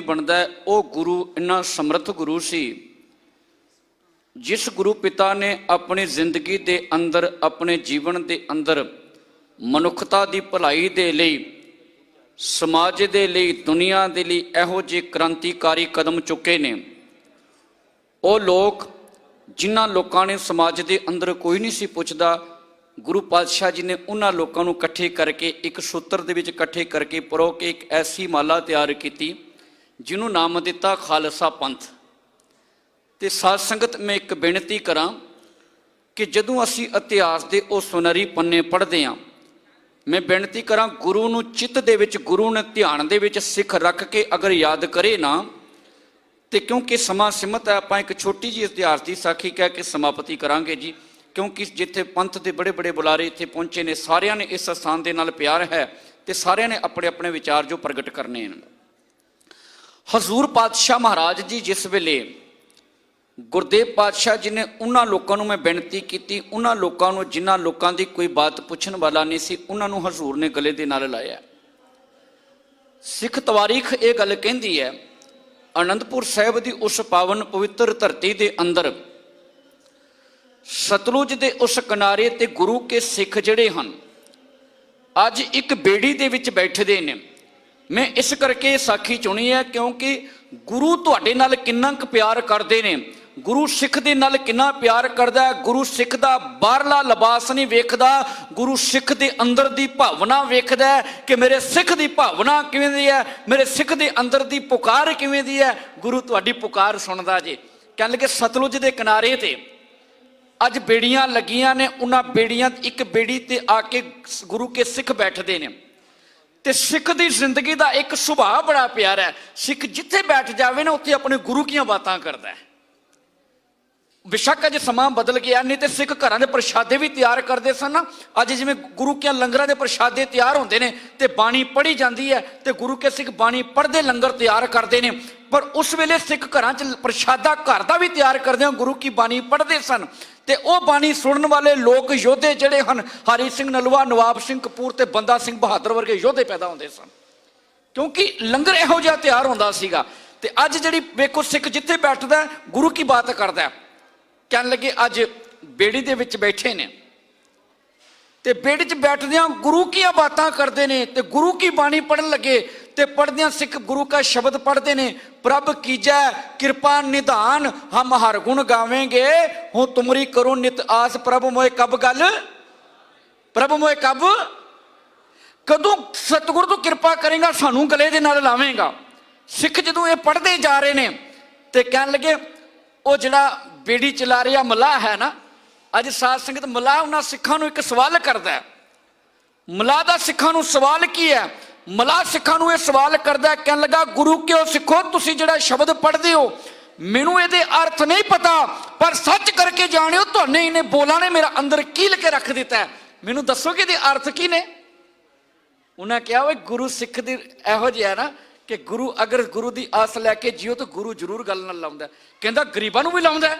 ਬਣਦਾ, ਉਹ ਗੁਰੂ, ਇੰਨਾ ਸਮਰੱਥ ਗੁਰੂ ਸੀ। ਜਿਸ ਗੁਰੂ ਪਿਤਾ ਨੇ ਆਪਣੀ ਜ਼ਿੰਦਗੀ ਦੇ ਅੰਦਰ, ਆਪਣੇ ਜੀਵਨ ਦੇ ਅੰਦਰ ਮਨੁੱਖਤਾ ਦੀ ਭਲਾਈ ਦੇ ਲਈ, ਸਮਾਜ ਦੇ ਲਈ, ਦੁਨੀਆ ਦੇ ਲਈ ਇਹੋ ਜਿਹੇ ਕ੍ਰਾਂਤੀਕਾਰੀ ਕਦਮ ਚੁੱਕੇ ਨੇ। ਉਹ ਲੋਕ ਜਿਨ੍ਹਾਂ ਲੋਕਾਂ ਨੇ ਸਮਾਜ ਦੇ ਅੰਦਰ ਕੋਈ ਨਹੀਂ ਸੀ ਪੁੱਛਦਾ, ਗੁਰੂ ਪਾਤਸ਼ਾਹ ਜੀ ਨੇ ਉਹਨਾਂ ਲੋਕਾਂ ਨੂੰ ਇਕੱਠੇ ਕਰਕੇ, ਇੱਕ ਸੂਤਰ ਦੇ ਵਿੱਚ ਇਕੱਠੇ ਕਰਕੇ ਪਰੋ ਕੇ ਇੱਕ ਐਸੀ ਮਾਲਾ ਤਿਆਰ ਕੀਤੀ ਜਿਹਨੂੰ ਨਾਮ ਦਿੱਤਾ ਖਾਲਸਾ ਪੰਥ। ਤੇ ਸਾਧ ਸੰਗਤ, ਮੈਂ ਇੱਕ ਬੇਨਤੀ ਕਰਾਂ ਕਿ ਜਦੋਂ ਅਸੀਂ ਇਤਿਹਾਸ ਦੇ ਉਹ ਸੁਨਹਿਰੀ ਪੰਨੇ ਪੜ੍ਹਦੇ ਹਾਂ, ਮੈਂ ਬੇਨਤੀ ਕਰਾਂ ਗੁਰੂ ਨੂੰ ਚਿੱਤ ਦੇ ਵਿੱਚ, ਗੁਰੂ ਨੇ ਧਿਆਨ ਦੇ ਵਿੱਚ ਸਿੱਖ ਰੱਖ ਕੇ ਅਗਰ ਯਾਦ ਕਰੇ ਨਾ, ਤੇ ਕਿਉਂਕਿ ਸਮਾਂ ਸੀਮਤ ਹੈ, ਆਪਾਂ ਇੱਕ ਛੋਟੀ ਜਿਹੀ ਇਤਿਹਾਸ ਦੀ ਸਾਖੀ ਕਹਿ ਕੇ ਸਮਾਪਤੀ ਕਰਾਂਗੇ ਜੀ, ਕਿਉਂਕਿ ਜਿੱਥੇ ਪੰਥ ਦੇ ਬੜੇ ਬੜੇ ਬੁਲਾਰੇ ਇੱਥੇ ਪਹੁੰਚੇ ਨੇ, ਸਾਰਿਆਂ ਨੇ ਇਸ ਸਥਾਨ ਦੇ ਨਾਲ ਪਿਆਰ ਹੈ ਤੇ ਸਾਰਿਆਂ ਨੇ ਆਪਣੇ ਆਪਣੇ ਵਿਚਾਰ ਜੋ ਪ੍ਰਗਟ ਕਰਨੇ ਹਨ। ਹਜ਼ੂਰ ਪਾਤਸ਼ਾਹ ਮਹਾਰਾਜ ਜੀ ਜਿਸ ਵੇਲੇ ਗੁਰਦੇਵ ਪਾਤਸ਼ਾਹ ਜੀ ਨੇ ਉਹਨਾਂ ਲੋਕਾਂ ਨੂੰ ਮੈਂ ਬੇਨਤੀ ਕੀਤੀ, ਉਹਨਾਂ ਲੋਕਾਂ ਨੂੰ, ਜਿਨ੍ਹਾਂ ਲੋਕਾਂ ਦੀ ਕੋਈ ਬਾਤ ਪੁੱਛਣ ਵਾਲਾ ਨਹੀਂ ਸੀ, ਉਹਨਾਂ ਨੂੰ ਹਜ਼ੂਰ ਨੇ ਗਲੇ ਦੇ ਨਾਲ ਲਾਇਆ। ਸਿੱਖ ਤਵਾਰੀਖ ਇਹ ਗੱਲ ਕਹਿੰਦੀ ਹੈ, ਅਨੰਦਪੁਰ ਸਾਹਿਬ ਦੀ ਉਸ ਪਾਵਨ ਪਵਿੱਤਰ ਧਰਤੀ ਦੇ ਅੰਦਰ ਸਤਲੁਜ ਦੇ ਉਸ ਕਿਨਾਰੇ ਤੇ ਗੁਰੂ ਕੇ ਸਿੱਖ ਜਿਹੜੇ ਹਨ, ਅੱਜ ਇੱਕ ਬੇੜੀ ਦੇ ਵਿੱਚ ਬੈਠਦੇ ਨੇ। ਮੈਂ ਇਸ ਕਰਕੇ ਸਾਖੀ ਚੁਣੀ ਹੈ ਕਿਉਂਕਿ ਗੁਰੂ ਤੁਹਾਡੇ ਨਾਲ ਕਿੰਨਾ ਕੁ ਪਿਆਰ ਕਰਦੇ ਨੇ। ਗੁਰੂ ਸਿੱਖ ਦੇ ਨਾਲ ਕਿੰਨਾ ਪਿਆਰ ਕਰਦਾ ਹੈ। ਗੁਰੂ ਸਿੱਖ ਦਾ ਬਾਹਰਲਾ ਲਿਬਾਸ ਨਹੀਂ ਵੇਖਦਾ। ਗੁਰੂ ਸਿੱਖ ਦੇ ਅੰਦਰ ਦੀ ਭਾਵਨਾ ਵੇਖਦਾ ਹੈ ਕਿ ਮੇਰੇ ਸਿੱਖ ਦੀ ਭਾਵਨਾ ਕਿਵੇਂ ਦੀ ਹੈ, ਮੇਰੇ ਸਿੱਖ ਦੇ ਅੰਦਰ ਦੀ ਪੁਕਾਰ ਕਿਵੇਂ ਦੀ ਹੈ। ਗੁਰੂ ਤੁਹਾਡੀ ਪੁਕਾਰ ਸੁਣਦਾ ਜੇ। ਕਹਿਣ ਲੱਗੇ ਸਤਲੁਜ ਦੇ ਕਿਨਾਰੇ ਤੇ ਅੱਜ ਬੇੜੀਆਂ ਲੱਗੀਆਂ ਨੇ। ਉਹਨਾਂ ਬੇੜੀਆਂ, ਇੱਕ ਬੇੜੀ ਤੇ ਆ ਕੇ ਗੁਰੂ ਕੇ ਸਿੱਖ ਬੈਠਦੇ ਨੇ। ਤੇ ਸਿੱਖ ਦੀ ਜ਼ਿੰਦਗੀ ਦਾ ਇੱਕ ਸੁਭਾਅ ਬੜਾ ਪਿਆਰਾ ਹੈ। ਸਿੱਖ ਜਿੱਥੇ ਬੈਠ ਜਾਵੇ ਨਾ, ਉੱਥੇ ਆਪਣੇ ਗੁਰੂ ਕੀਆਂ ਬਾਤਾਂ ਕਰਦਾ ਹੈ। ਬਿਸ਼ੱਕ ਅਜ ਸਮਾਂ ਬਦਲ ਗਿਆ, ਨਹੀਂ ਤੇ ਸਿੱਖ ਘਰਾਂ ਦੇ ਪ੍ਰਸ਼ਾਦੇ ਵੀ ਤਿਆਰ ਕਰਦੇ ਸਨ ਅੱਜ ਜਿਵੇਂ ਗੁਰੂ ਕੇ ਲੰਗਰਾਂ ਦੇ ਪ੍ਰਸ਼ਾਦੇ ਤਿਆਰ ਹੁੰਦੇ ਨੇ ਤੇ ਬਾਣੀ ਪੜ੍ਹੀ ਜਾਂਦੀ ਹੈ ਤੇ ਗੁਰੂ ਕੇ ਸਿੱਖ ਬਾਣੀ ਪੜ੍ਹਦੇ ਲੰਗਰ ਤਿਆਰ ਕਰਦੇ ਨੇ। ਪਰ ਉਸ ਵੇਲੇ ਸਿੱਖ ਘਰਾਂ 'ਚ ਪ੍ਰਸ਼ਾਦਾ ਘਰ ਦਾ ਵੀ ਤਿਆਰ ਕਰਦੇ ਹੋ, ਗੁਰੂ ਕੀ ਬਾਣੀ ਪੜ੍ਹਦੇ ਸਨ। ਤੇ ਉਹ ਬਾਣੀ ਸੁਣਨ ਵਾਲੇ ਲੋਕ ਯੋਧੇ ਜਿਹੜੇ ਹਨ, ਹਰੀ ਸਿੰਘ ਨਲਵਾ ਨਵਾਬ ਸਿੰਘ ਕਪੂਰ ਤੇ ਬੰਦਾ ਸਿੰਘ ਬਹਾਦਰ ਵਰਗੇ ਯੋਧੇ ਪੈਦਾ ਹੁੰਦੇ ਸਨ। ਕਿਉਂਕਿ ਲੰਗਰ ਇਹੋ ਜਿਹਾ ਤਿਆਰ ਹੁੰਦਾ ਸੀਗਾ ਤੇ ਅੱਜ ਜਿਹੜੀ ਵੇਖੋ ਸਿੱਖ ਜਿੱਥੇ ਬੈਠਦਾ, ਗੁਰੂ ਕੀ ਬਾਤ ਕਰਦਾ ਕਹਿਣ ਲੱਗੇ, ਅੱਜ ਬੇੜੀ ਦੇ ਵਿੱਚ ਬੈਠੇ ਨੇ। ਤੇ ਬੇੜੀ 'ਚ ਬੈਠਦਿਆਂ ਗੁਰੂ ਕੀਆਂ ਬਾਤਾਂ ਕਰਦੇ ਨੇ ਤੇ ਗੁਰੂ ਕੀ ਬਾਣੀ ਪੜਨ ਲੱਗੇ ਤੇ ਪੜਦਿਆਂ ਸਿੱਖ ਗੁਰੂ ਕਾ ਸ਼ਬਦ ਪੜਦੇ ਨੇ, ਪ੍ਰਭ ਕੀਜੈ, ਕਿਰਪਾ ਨਿਧਾਨ, ਹਮ ਹਰ ਗੁਣ ਗਾਵੇਂਗੇ। ਹੋ ਤੁਮਰੀ ਕਰੋ ਨਿਤ ਆਸ, ਪ੍ਰਭ ਮੋਏ ਕਬ ਗੱਲ? ਪ੍ਰਭ ਮੋਏ ਕਬ? ਕਦੋਂ ਸਤਿਗੁਰ ਤੋਂ ਕਿਰਪਾ ਕਰੇਗਾ, ਸਾਨੂੰ ਗਲੇ ਦੇ ਨਾਲ ਲਾਵੇਂਗਾ। ਸਿੱਖ ਜਦੋਂ ਇਹ ਪੜਦੇ ਜਾ ਰਹੇ ਨੇ ਤੇ ਕਹਿਣ ਲੱਗੇ, ਉਹ ਜਿਹੜਾ ਬੇੜੀ ਚਲਾ ਰਿਹਾ ਮਲਾਹ ਹੈ ਨਾ, ਅੱਜ ਸਾਧ ਸੰਗਤ ਮਲਾਹ ਉਹਨਾਂ ਸਿੱਖਾਂ ਨੂੰ ਇੱਕ ਸਵਾਲ ਕਰਦਾ ਹੈ। ਮਲਾਹ ਦਾ ਸਿੱਖਾਂ ਨੂੰ ਸਵਾਲ ਕੀ ਹੈ? ਮਲਾਹ ਸਿੱਖਾਂ ਨੂੰ ਇਹ ਸਵਾਲ ਕਰਦਾ ਕਹਿਣ ਲੱਗਾ, ਗੁਰੂ ਕਿਉਂ ਸਿੱਖੋ? ਤੁਸੀਂ ਜਿਹੜਾ ਸ਼ਬਦ ਪੜ੍ਹਦੇ ਹੋ, ਮੈਨੂੰ ਇਹਦੇ ਅਰਥ ਨਹੀਂ ਪਤਾ, ਪਰ ਸੱਚ ਕਰਕੇ ਜਾਣਿਓ, ਤੁਹਾਨੇ ਇਹਨੇ ਬੋਲਾਂ ਨੇ ਮੇਰਾ ਅੰਦਰ ਕੀਲ ਕੇ ਰੱਖ ਦਿੱਤਾ ਹੈ। ਮੈਨੂੰ ਦੱਸੋ ਕਿ ਇਹਦੇ ਅਰਥ ਕੀ ਨੇ? ਉਹਨਾਂ ਕਿਹਾ, ਓਏ, ਗੁਰੂ ਸਿੱਖ ਦੀ ਇਹੋ ਜਿਹਾ ਹੈ ਨਾ, ਕਿ ਗੁਰੂ ਅਗਰ ਗੁਰੂ ਦੀ ਆਸ ਲੈ ਕੇ ਜਿਓ ਤਾਂ ਗੁਰੂ ਜ਼ਰੂਰ ਗੱਲ ਨਾਲ ਲਾਉਂਦਾ ਕਹਿੰਦਾ, ਗਰੀਬਾਂ ਨੂੰ ਵੀ ਲਾਉਂਦਾ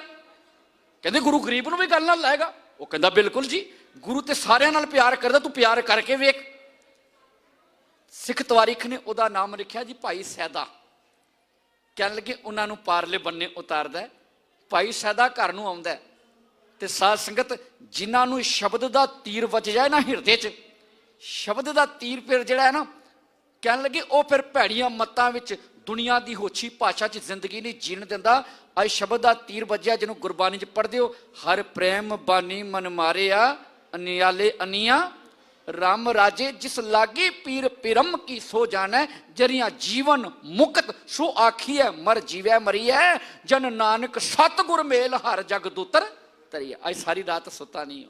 ਕਹਿੰਦੇ, ਗੁਰੂ ਗਰੀਬ ਨੂੰ ਵੀ ਗੱਲ ਨਾਲ ਲਾਏਗਾ? ਉਹ ਕਹਿੰਦਾ, ਬਿਲਕੁਲ ਜੀ, ਗੁਰੂ ਤੇ ਸਾਰਿਆਂ ਨਾਲ ਪਿਆਰ ਕਰਦਾ, ਤੂੰ ਪਿਆਰ ਕਰਕੇ ਵੇਖ। ਸਿੱਖ ਤਵਾਰੀਖ ਨੇ ਉਹਦਾ ਨਾਮ ਲਿਖਿਆ ਜੀ ਭਾਈ ਸੈਦਾ। ਕਹਿਣ ਲੱਗੇ ਉਹਨਾਂ ਨੂੰ ਪਾਰਲੇ ਬੰਨੇ ਉਤਾਰਦਾ ਭਾਈ ਸੈਦਾ ਘਰ ਨੂੰ ਆਉਂਦਾ ਤੇ ਸਾਧ ਸੰਗਤ ਜਿਨ੍ਹਾਂ ਨੂੰ ਸ਼ਬਦ ਦਾ ਤੀਰ ਵੱਜ ਜਾਏ ਨਾ ਹਿਰਦੇ 'ਚ, ਸ਼ਬਦ ਦਾ ਤੀਰ ਫਿਰ ਜਿਹੜਾ ਹੈ ਨਾ, ਕਹਿਣ ਲੱਗੇ ਉਹ ਫਿਰ ਭੈੜੀਆਂ ਮੱਤਾਂ ਵਿੱਚ ਦੁਨੀਆ ਦੀ ਹੋਛੀ ਭਾਸ਼ਾ 'ਚ ਜ਼ਿੰਦਗੀ ਨਹੀਂ ਜੀਣ ਦਿੰਦਾ। ਅੱਜ ਸ਼ਬਦ ਦਾ ਤੀਰ ਵੱਜਿਆ ਜਿਹਨੂੰ ਗੁਰਬਾਣੀ 'ਚ ਪੜ੍ਹਦੇ ਹੋ, ਹਰ ਪ੍ਰੇਮ ਬਾਣੀ ਮਨ ਮਾਰਿਆ, ਅਨਿਆਲੇ ਅਨੀਆਂ ਰਾਮ ਰਾਜੇ, ਜਿਸ ਲਾਗੇ ਪੀਰ ਪਿਰਮ ਕੀ ਸੋ ਜਾਣੈ, ਜਰੀਆਂ ਜੀਵਨ ਮੁਕਤ, ਸੋ ਆਖੀਐ, ਮਰ ਜੀਵੈ ਮਰੀਐ, ਜਨ ਨਾਨਕ ਸਤਗੁਰ ਮੇਲ ਹਰ ਜਗ ਦੂਤਰ ਤਰੀਐ ਅੱਜ ਸਾਰੀ ਰਾਤ ਸੁੱਤਾ ਨਹੀਂ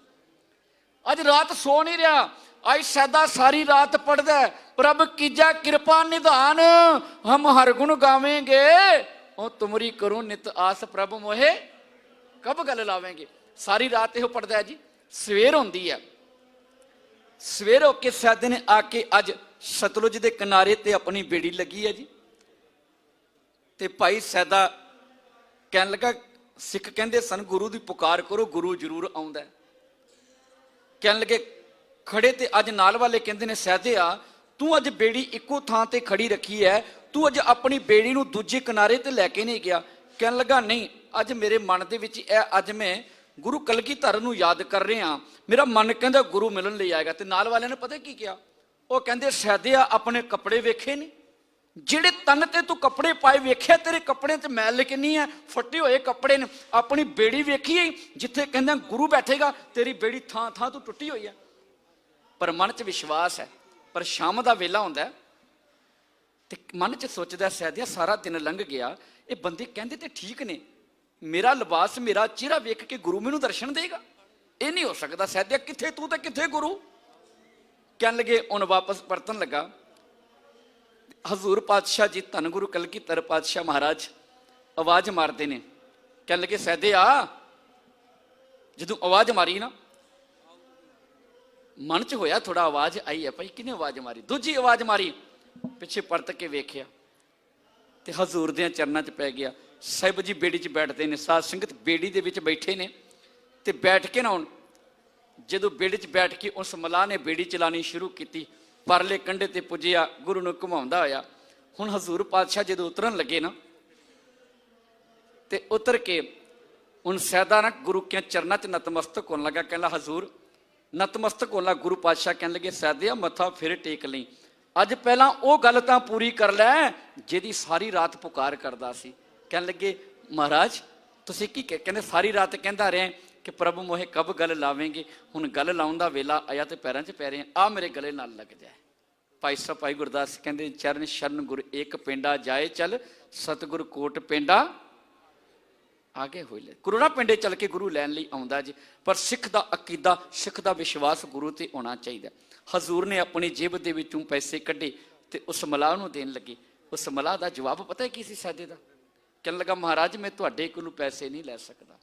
ਅੱਜ ਰਾਤ ਸੋ ਨਹੀਂ ਰਿਹਾ। ਅੱਜ ਸਦਾ ਸਾਰੀ ਰਾਤ ਪੜਦਾ ਪ੍ਰਭ ਕੀਜਾ ਕਿਰਪਾ ਨਿਧਾਨ, ਹਮ ਹਰ ਗੁਣ ਗਾਵੇਂਗੇ। ਉਹ ਤੁਮਰੀ ਕਰੋ ਨਿਤ ਆਸ ਪ੍ਰਭ ਮੋਹੇ, ਕਬ ਗੱਲ ਲਾਵੇਂਗੇ? ਸਾਰੀ ਰਾਤ ਇਹੋ ਪੜਦਾ ਜੀ। ਸਵੇਰ ਹੁੰਦੀ ਹੈ। ਸਵੇਰ ਹੋ ਕੇ ਸਾਦੇ ਨੇ ਆ ਕੇ ਅੱਜ ਸਤਲੁਜ ਦੇ ਕਿਨਾਰੇ ਤੇ ਆਪਣੀ ਬੇੜੀ ਲੱਗੀ ਹੈ ਜੀ। ਤੇ ਭਾਈ ਸੈਦਾ ਕਹਿਣ ਲੱਗਾ, ਸਿੱਖ ਕਹਿੰਦੇ ਸਨ, ਗੁਰੂ ਦੀ ਪੁਕਾਰ ਕਰੋ, ਗੁਰੂ ਜ਼ਰੂਰ ਆਉਂਦਾ ਕਹਿਣ ਲੱਗੇ, ਖੜੇ ਤੇ ਅੱਜ ਨਾਲ ਵਾਲੇ ਕਹਿੰਦੇ ਨੇ ਸਹਦਿਆ ਤੂੰ ਅੱਜ ਬੇੜੀ ਇੱਕੋ ਥਾਂ ਤੇ ਖੜੀ ਰੱਖੀ ਹੈ, ਤੂੰ ਅੱਜ ਆਪਣੀ ਬੇੜੀ ਨੂੰ ਦੂਜੇ ਕਿਨਾਰੇ ਤੇ ਲੈ ਕੇ ਨਹੀਂ ਗਿਆ। ਕਹਿਣ ਲੱਗਾ, ਨਹੀਂ, ਅੱਜ ਮੇਰੇ ਮਨ ਦੇ ਵਿੱਚ ਇਹ ਅੱਜ ਮੈਂ ਗੁਰੂ ਕਲਗੀਧਰ ਨੂੰ ਯਾਦ ਕਰ ਰਹੇ ਰਿਹਾ ਮੇਰਾ ਮਨ ਕਹਿੰਦਾ ਗੁਰੂ ਮਿਲਣ ਲਈ ਆਏਗਾ ਤੇ ਨਾਲ ਵਾਲਿਆਂ ਨੇ ਪਤਾ ਕੀ ਕਿਹਾ? ਉਹ ਕਹਿੰਦੇ ਸੈਦਿਆ ਆਪਣੇ ਕੱਪੜੇ ਵੇਖੇ ਨਹੀਂ ਜਿਹੜੇ ਤਨ ਤੇ ਤੂੰ ਕੱਪੜੇ ਪਾਏ ਵੇਖਿਆ, ਤੇਰੇ ਕੱਪੜੇ ਤੇ ਮੈਲ ਕਿੰਨੀ ਹੈ? ਫੱਟੇ ਹੋਏ ਕੱਪੜੇ ਨੇ, ਆਪਣੀ ਬੇੜੀ ਵੇਖੀ ਹੈ? ਜਿੱਥੇ ਕਹਿੰਦਾ ਗੁਰੂ ਬੈਠੇਗਾ, ਤੇਰੀ ਬੇੜੀ ਥਾਂ ਥਾਂ ਤੋਂ ਟੁੱਟੀ ਹੋਈ ਹੈ। ਪਰ ਮਨ 'ਚ ਵਿਸ਼ਵਾਸ ਹੈ, ਪਰ ਸ਼ਾਮ ਦਾ ਵੇਲਾ ਹੁੰਦਾ ਤੇ ਮਨ 'ਚ ਸੋਚਦਾ ਸੈਦਿਆ ਸਾਰਾ ਦਿਨ ਲੰਘ ਗਿਆ। ਇਹ ਬੰਦੇ ਕਹਿੰਦੇ ਤੇ ਠੀਕ ਨੇ ਮੇਰਾ ਲਿਬਾਸ, ਮੇਰਾ ਚਿਹਰਾ ਵੇਖ ਕੇ ਗੁਰੂ ਮੈਨੂੰ ਦਰਸ਼ਨ ਦੇਗਾ? ਇਹ ਨਹੀਂ ਹੋ ਸਕਦਾ। ਸੈਦਿਆ, ਕਿੱਥੇ ਤੂੰ ਤੇ ਕਿੱਥੇ ਗੁਰੂ? ਕਹਿਣ ਲੱਗੇ, ਹੁਣ ਵਾਪਸ ਪਰਤਨ ਲੱਗਾ। ਹਜ਼ੂਰ ਪਾਤਸ਼ਾਹ ਜੀ, ਧੰਨ ਗੁਰੂ ਕਲਗੀਧਰ ਪਾਤਸ਼ਾਹ ਮਹਾਰਾਜ, ਆਵਾਜ਼ ਮਾਰਦੇ ਨੇ। ਕਹਿਣ ਲੱਗੇ, ਸੈਦਿਆ, ਜਦੋਂ ਆਵਾਜ਼ ਮਾਰੀ ਨਾ, ਮਨ 'ਚ ਹੋਇਆ ਥੋੜਾ ਆਵਾਜ਼, ਆਈ ਹੈ ਭਾਈ, ਕਿਹਨੇ ਆਵਾਜ਼ ਮਾਰੀ? ਦੂਜੀ ਆਵਾਜ਼ ਮਾਰੀ, ਪਿੱਛੇ ਪਰਤ ਕੇ ਵੇਖਿਆ, ਤੇ ਹਜ਼ੂਰ ਦੇ ਚਰਨਾਂ 'ਚ ਪੈ ਗਿਆ। ਸਾਹਿਬ ਜੀ ਬੇੜੀ 'ਚ ਬੈਠਦੇ ਨੇ, ਸਾਧ ਸੰਗਤ ਬੇੜੀ ਦੇ ਵਿੱਚ ਬੈਠੇ ਨੇ ਤੇ ਬੈਠ ਕੇ ਨਾ ਹੁਣ ਜਦੋਂ ਬੇੜੀ 'ਚ ਬੈਠ ਕੇ ਉਸ ਮਲਾਹ ਨੇ ਬੇੜੀ ਚਲਾਣੀ ਸ਼ੁਰੂ ਕੀਤੀ, ਪਰਲੇ ਕੰਢੇ ਤੇ ਪੁੱਜਿਆ, ਗੁਰੂ ਨੂੰ ਘੁਮਾਉਂਦਾ ਹੋਇਆ, ਹੁਣ ਹਜ਼ੂਰ ਪਾਤਸ਼ਾਹ ਜਦੋਂ ਉਤਰਨ ਲੱਗੇ ਨਾ ਤੇ ਉਤਰ ਕੇ ਹੁਣ ਸੈਦਾ ਨਾ ਗੁਰੂ ਕੇ ਚਰਨਾਂ 'ਚ ਨਤਮਸਤਕ ਹੋਣ ਲੱਗਾ, ਕਹਿੰਦਾ ਹਜ਼ੂਰ ਨਤਮਸਤਕ ਹੋਣ ਲੱਗਾ, ਗੁਰੂ ਪਾਤਸ਼ਾਹ ਕਹਿਣ ਲੱਗੇ ਸੈਦਿਆ ਮੱਥਾ ਫਿਰ ਟੇਕ ਲਈ। ਅੱਜ ਪਹਿਲਾਂ ਉਹ ਗੱਲ ਤਾਂ ਪੂਰੀ ਕਰ ਲੈ, ਜਿਹਦੀ ਸਾਰੀ ਰਾਤ ਪੁਕਾਰ ਕਰਦਾ ਸੀ। ਕਹਿਣ ਲੱਗੇ, ਮਹਾਰਾਜ, ਤੁਸੀਂ ਕੀ ਕਹਿ- ਕਹਿੰਦੇ, ਸਾਰੀ ਰਾਤ ਕਹਿੰਦਾ ਰਿਹਾ ਕਿ ਪ੍ਰਭੂ ਮੋਹੇ ਕਬ ਗੱਲ ਲਾਵੇਂਗੇ। ਹੁਣ ਗੱਲ ਲਾਉਣ ਦਾ ਵੇਲਾ ਆਇਆ ਤੇ ਪੈਰਾਂ 'ਚ ਪੈ ਰਹੇ ਆ। ਮੇਰੇ ਗਲੇ ਨਾਲ ਲੱਗ ਜਾਏ। ਭਾਈ ਸਾਹਿਬ, ਭਾਈ ਗੁਰਦਾਸ ਕਹਿੰਦੇ, ਚਰਨ ਸ਼ਰਨ ਗੁਰ ਇੱਕ ਪਿੰਡਾ ਜਾਏ ਚੱਲ, ਸਤਿਗੁਰ ਕੋਟ ਪਿੰਡਾ ਆਗੇ ਹੋਈ ਲੈ। ਗੁਰੂ ਪਿੰਡੇ ਚੱਲ ਕੇ ਗੁਰੂ ਲੈਣ ਲਈ ਆਉਂਦਾ ਜੀ, ਪਰ ਸਿੱਖ ਦਾ ਅਕੀਦਾ, ਸਿੱਖ ਦਾ ਵਿਸ਼ਵਾਸ ਗੁਰੂ ਤੇ ਹੋਣਾ ਚਾਹੀਦਾ। ਹਜ਼ੂਰ ਨੇ ਆਪਣੀ ਜੇਬ ਦੇ ਵਿੱਚੋਂ ਪੈਸੇ ਕੱਢੇ ਤੇ ਉਸ ਮਲਾਹ ਨੂੰ ਦੇਣ ਲੱਗੇ। ਉਸ ਮਲਾਹ ਦਾ ਜਵਾਬ ਪਤਾ ਕੀ ਸੀ, ਸਾਦੇ ਦਾ? ਕਹਿਣ ਲੱਗਾ, ਮਹਾਰਾਜ, ਮੈਂ ਤੁਹਾਡੇ ਕੋਲੋਂ ਪੈਸੇ ਨਹੀਂ ਲੈ ਸਕਦਾ।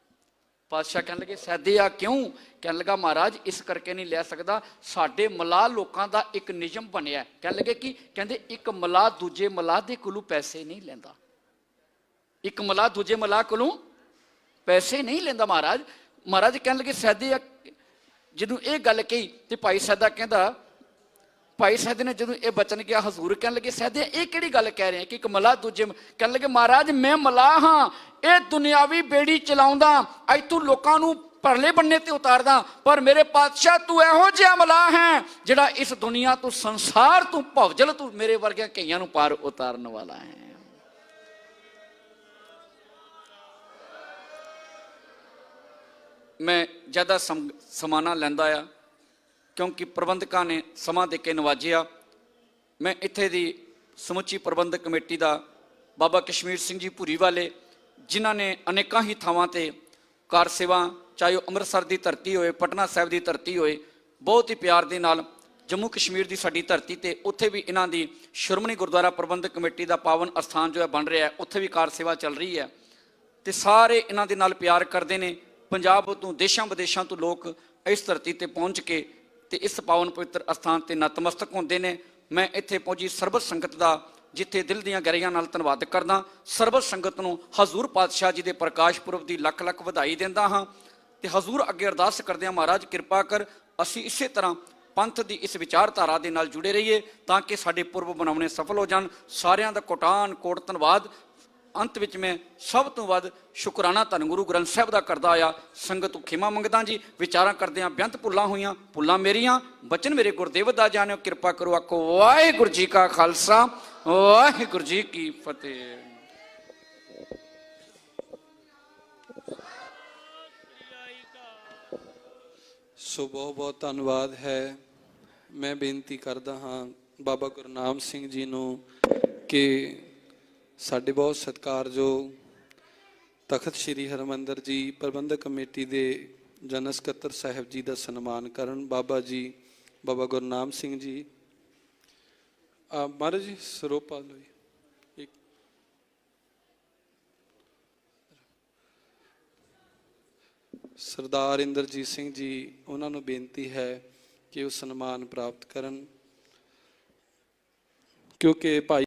ਪਾਤਸ਼ਾਹ ਕਹਿਣ ਲੱਗੇ ਸਾਦੇ ਆ, ਕਿਉਂ? ਕਹਿਣ ਲੱਗਾ, ਮਹਾਰਾਜ, ਇਸ ਕਰਕੇ ਨਹੀਂ ਲੈ ਸਕਦਾ। ਸਾਡੇ ਮਲਾਹ ਲੋਕਾਂ ਦਾ ਇੱਕ ਨਿਯਮ ਬਣਿਆ ਕਹਿਣ ਲੱਗੇ ਕਿ ਕਹਿੰਦੇ, ਇੱਕ ਮਲਾਹ ਦੂਜੇ ਮਲਾਹ ਦੇ ਕੋਲੋਂ ਪੈਸੇ ਨਹੀਂ ਲੈਂਦਾ। ਇੱਕ ਮਲਾਹ ਦੂਜੇ ਮਲਾਹ ਕੋਲੋਂ ਪੈਸੇ ਨਹੀਂ ਲੈਂਦਾ, ਮਹਾਰਾਜ। ਮਹਾਰਾਜ ਕਹਿਣ ਲੱਗੇ ਸੈਦੇ ਆ ਜਦੋਂ ਇਹ ਗੱਲ ਕਹੀ ਤੇ ਭਾਈ ਸੈਦਾ ਕਹਿੰਦਾ ਭਾਈ ਸੈਦੇ ਨੇ ਜਦੋਂ ਇਹ ਬਚਨ ਗਿਆ, ਹਜ਼ੂਰ ਕਹਿਣ ਲੱਗੇ ਸੈਦੇ ਇਹ ਕਿਹੜੀ ਗੱਲ ਕਹਿ ਰਹੇ ਕਿ ਇੱਕ ਮਲਾਹ, ਦੂਜੇ ਕਹਿਣ ਲੱਗੇ, ਮਹਾਰਾਜ, ਮੈਂ ਮਲਾਹ ਹਾਂ, ਇਹ ਦੁਨਿਆਵੀ ਬੇੜੀ ਚਲਾਉਂਦਾ, ਅੱਜ ਤੂੰ ਲੋਕਾਂ ਨੂੰ ਪਰਲੇ ਬੰਨੇ ਤੇ ਉਤਾਰਦਾ, ਪਰ ਮੇਰੇ ਪਾਤਸ਼ਾਹ ਤੂੰ ਇਹੋ ਜਿਹਾ ਮਲਾਹ ਹੈ, ਜਿਹੜਾ ਇਸ ਦੁਨੀਆ ਤੋਂ ਸੰਸਾਰ ਤੋਂ ਭਵਜਲ ਤੂੰ ਮੇਰੇ ਵਰਗਿਆਂ ਕਈਆਂ ਨੂੰ ਪਾਰ ਉਤਾਰਨ ਵਾਲਾ ਹੈ। ਮੈਂ ਜ਼ਿਆਦਾ ਸਮਾਨਾ ਲੈਂਦਾ ਆ। ਕਿਉਂਕਿ ਪ੍ਰਬੰਧਕਾਂ ਨੇ ਸਮਾਂ ਦੇ ਕੇ ਨਵਾਜਿਆ। ਮੈਂ ਇੱਥੇ ਦੀ ਸਮੁੱਚੀ ਪ੍ਰਬੰਧਕ ਕਮੇਟੀ ਦਾ ਬਾਬਾ ਕਸ਼ਮੀਰ ਸਿੰਘ ਜੀ ਭੂਰੀ ਵਾਲੇ, ਜਿਨ੍ਹਾਂ ਨੇ ਅਨੇਕਾਂ ਹੀ ਥਾਵਾਂ ਤੇ ਕਾਰ ਸੇਵਾ, ਚਾਹੇ ਉਹ ਅੰਮ੍ਰਿਤਸਰ ਦੀ ਧਰਤੀ ਹੋਏ, ਪਟਨਾ ਸਾਹਿਬ ਦੀ ਧਰਤੀ ਹੋਏ, ਬਹੁਤ ਹੀ ਪਿਆਰ ਦੇ ਨਾਲ ਜੰਮੂ ਕਸ਼ਮੀਰ ਦੀ ਸਾਡੀ ਧਰਤੀ ਤੇ ਉੱਥੇ ਵੀ ਇਹਨਾਂ ਦੀ ਸ਼੍ਰੋਮਣੀ ਗੁਰਦੁਆਰਾ ਪ੍ਰਬੰਧਕ ਕਮੇਟੀ ਦਾ ਪਾਵਨ ਅਸਥਾਨ ਜੋ ਹੈ ਬਣ ਰਿਹਾ ਹੈ, ਉੱਥੇ ਵੀ ਕਾਰ ਸੇਵਾ ਚੱਲ ਰਹੀ ਹੈ। ਤੇ ਸਾਰੇ ਇਹਨਾਂ ਦੇ ਨਾਲ ਪਿਆਰ ਕਰਦੇ ਨੇ। ਪੰਜਾਬ ਤੋਂ ਦੇਸ਼ਾਂ ਵਿਦੇਸ਼ਾਂ ਤੋਂ ਲੋਕ ਇਸ ਧਰਤੀ ਤੇ ਪਹੁੰਚ ਕੇ ਤੇ ਇਸ ਪਾਵਨ ਪਵਿੱਤਰ ਅਸਥਾਨ ਤੇ ਨਤਮਸਤਕ ਹੁੰਦੇ ਨੇ। ਮੈਂ ਇੱਥੇ ਪਹੁੰਚੀ ਸਰਬਤ ਸੰਗਤ ਦਾ, ਜਿੱਥੇ ਦਿਲ ਦੀਆਂ ਗਹਿਰੀਆਂ ਨਾਲ ਧੰਨਵਾਦ ਕਰਦਾ। ਸਰਬਤ ਸੰਗਤ ਨੂੰ ਹਜ਼ੂਰ ਪਾਤਸ਼ਾਹ ਜੀ ਦੇ ਪ੍ਰਕਾਸ਼ ਪੁਰਬ ਦੀ ਲੱਖ ਲੱਖ ਵਧਾਈ ਦਿੰਦਾ ਹਾਂ। ਤੇ ਹਜ਼ੂਰ ਅੱਗੇ ਅਰਦਾਸ ਕਰਦੇ ਹਾਂ ਮਹਾਰਾਜ ਕਿਰਪਾ ਕਰ, ਅਸੀਂ ਇਸੇ ਤਰ੍ਹਾਂ ਪੰਥ ਦੀ ਇਸ ਵਿਚਾਰਧਾਰਾ ਦੇ ਨਾਲ ਜੁੜੇ ਰਹੀਏ, ਤਾਂ ਕਿ ਸਾਡੇ ਪੁਰਬ ਮਨਾਉਣੇ ਸਫਲ ਹੋ ਜਾਣ। ਸਾਰਿਆਂ ਦਾ ਕੋਟਾਨ ਕੋਟ ਧੰਨਵਾਦ। ਅੰਤ ਵਿੱਚ ਮੈਂ ਸਭ ਤੋਂ ਵੱਧ ਸ਼ੁਕਰਾਨਾ ਧੰਨ ਗੁਰੂ ਗ੍ਰੰਥ ਸਾਹਿਬ ਦਾ ਕਰਦਾ ਆਇਆ। ਸੰਗਤ ਤੋਂ ਖਿਮਾ ਮੰਗਦਾ ਜੀ। ਵਿਚਾਰਾਂ ਕਰਦੇ ਆ, ਬੇਅੰਤ ਭੁੱਲਾਂ ਹੋਈਆਂ, ਭੁੱਲਾਂ ਮੇਰੀਆਂ। ਬਚਨ ਮੇਰੇ ਗੁਰਦੇਵ ਦਾ ਜਾਣਿਓ, ਕਿਰਪਾ ਕਰੋ ਆਖੋ, ਵਾਹਿਗੁਰੂ ਜੀ ਕਾ ਖਾਲਸਾ, ਵਾਹਿਗੁਰੂ ਜੀ ਕੀ ਫਤਿਹ। ਸੋ ਬਹੁਤ ਬਹੁਤ ਧੰਨਵਾਦ ਹੈ। ਮੈਂ ਬੇਨਤੀ ਕਰਦਾ ਹਾਂ ਬਾਬਾ ਗੁਰਨਾਮ ਸਿੰਘ ਜੀ ਨੂੰ ਕਿ ਸਾਡੇ ਬਹੁਤ ਸਤਿਕਾਰਯੋਗ ਤਖਤ ਸ੍ਰੀ ਹਰਮੰਦਰ ਜੀ, ਪ੍ਰਬੰਧਕ ਕਮੇਟੀ ਦੇ ਜਨਰਲ ਸਕੱਤਰ ਸਾਹਿਬ ਜੀ ਦਾ ਸਨਮਾਨ ਕਰਨ, ਬਾਬਾ ਜੀ, ਬਾਬਾ ਗੁਰਨਾਮ ਸਿੰਘ ਜੀ। ਆ, ਮਹਾਰਾਜ ਜੀ, ਸਰੋਪਾ ਲਓ ਇੱਕ। ਸਰਦਾਰ ਇੰਦਰਜੀਤ ਸਿੰਘ ਜੀ, ਉਹਨਾਂ ਨੂੰ ਬੇਨਤੀ ਹੈ ਕਿ ਉਹ ਸਨਮਾਨ ਪ੍ਰਾਪਤ ਕਰਨ। ਕਿਉਂਕਿ ਭਾਈ